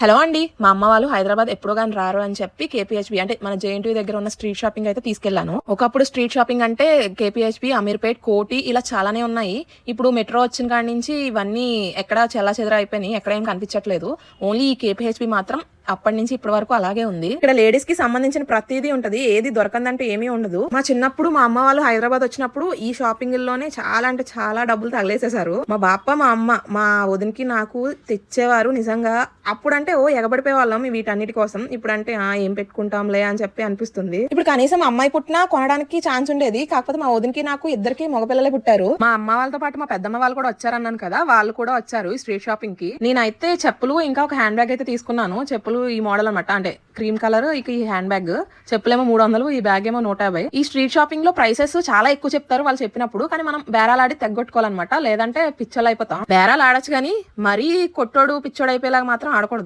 Hello అండి మా అమ్మ వాళ్ళు హైదరాబాద్ ఎప్పుడో కానీ రారు అని చెప్పి కేపీహెచ్బి అంటే మన జేఎన్టీ దగ్గర ఉన్న స్ట్రీట్ షాపింగ్ అయితే తీసుకెళ్ళాను ఒకప్పుడు స్ట్రీట్ షాపింగ్ అంటే కేపీహెచ్బి అమీర్పేట్ కోటి ఇలా చాలానే ఉన్నాయి. ఇప్పుడు మెట్రో వచ్చిన కాడి నుంచి ఇవన్నీ ఎక్కడ చెల్లా చెదర అయిపోయినాయి ఎక్కడ ఏం కనిపించట్లేదు. ఓన్లీ ఈ కేపీహెచ్బి మాత్రం అప్పటి నుంచి ఇప్పటి వరకు అలాగే ఉంది. ఇక్కడ లేడీస్కి సంబంధించిన ప్రతిదీ ఉంటది. ఏది దొరకందంటూ ఏమీ ఉండదు. మా చిన్నప్పుడు మా అమ్మ వాళ్ళు హైదరాబాద్ వచ్చినప్పుడు ఈ షాపింగ్లోనే చాలా అంటే చాలా డబ్బులు తగిలేసేసారు మా బాప్ప మా అమ్మ మా వదినకి నాకు తెచ్చేవారు నిజంగా. అప్పుడంటే ఓ ఎగబడిపోయే వాళ్ళం వీటన్నిటి కోసం. ఇప్పుడంటే ఆ ఏం పెట్టుకుంటాంలే అని చెప్పి అనిపిస్తుంది. ఇప్పుడు కనీసం అమ్మాయి పుట్టినా కొనడానికి ఛాన్స్ ఉండేది. కాకపోతే మా వదినకి నాకు ఇద్దరికి మగపిల్లలే పుట్టారు. మా అమ్మ వాళ్ళతో పాటు మా పెద్దమ్మ వాళ్ళు కూడా వచ్చారన్నాను కదా. వాళ్ళు కూడా వచ్చారు ఈ స్ట్రీట్ షాపింగ్కి. నేనైతే చెప్పులు ఇంకా ఒక హ్యాండ్ బ్యాగ్ అయితే తీసుకున్నాను. చెప్పులు ఈ మోడల్ అనమాట అంటే క్రీమ్ కలర్ ఇక ఈ హ్యాండ్ బ్యాగ్ చెప్పులేమో మూడు వందలు ఈ బ్యాగ్ ఏమో నూట యాభై. ఈ స్ట్రీట్ షాపింగ్లో ప్రైసెస్ చాలా ఎక్కువ చెప్తారు వాళ్ళు చెప్పినప్పుడు కానీ మనం బేరాలాడి తగ్గొట్టుకోవాలన్నమాట. లేదంటే పిచ్చలు అయిపోతాం. బేరాలు ఆడచ్చు కానీ మరీ కొట్టోడు పిచ్చోడు అయిపోయేలాగా మాత్రం ఆడకూడదు.